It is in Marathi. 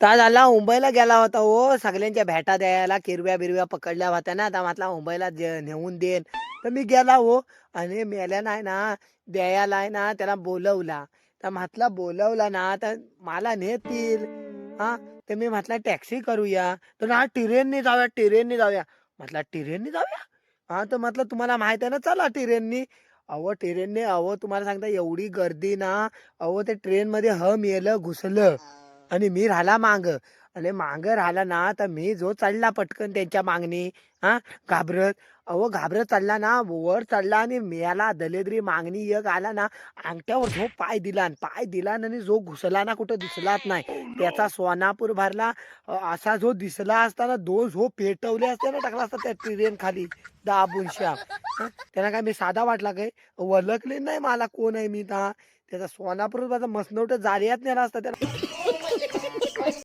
ता आला मुंबईला गेला होता हो. सगळ्यांच्या भेटा द्यायला किरव्या बिरव्या पकडल्या होत्या ना. आता म्हटला मुंबईला नेऊन देन तर मी गेला हो. आणि मेल्या नाही ना द्यायला आहे ना त्याला बोलवला. तर म्हटलं बोलवला ना तर मला नेतील. हा? तर मी म्हटलं टॅक्सी करूया. तर ना ट्रेननी जाऊया ट्रेननी जाऊया. म्हटलं ट्रेननी जाऊया? हा तर म्हटलं तुम्हाला माहीत आहे ना चला ट्रेननी. अहो ट्रेनने अहो तुम्हाला सांगता एवढी गर्दी ना. अहो ते ट्रेनमध्ये हम येलं घुसलं. आणि मी राहिला मांग. आणि मांग राहिला ना तर मी जो चढला पटकन त्यांच्या मागणी हा घाबरत. अहो घाबरत चढला ना वर चढला आणि मियाला दलेद्री मागणी एक आला ना अंगठ्यावर जो पाय दिला आणि पाय दिला आणि जो घुसला ना कुठं दिसलाच नाही. त्याचा सोनापूर भरला. असा जो दिसला असताना दोन झो पेटवले असते ना टाकला असता त्या ट्रेन खाली. दाबून श्याम. त्यांना काय मी साधा वाटला काय? ओळखले नाही मला कोण आहे मी ना त्याचा सोनापूर माझा मसनवट जालियात नेला असता त्याला.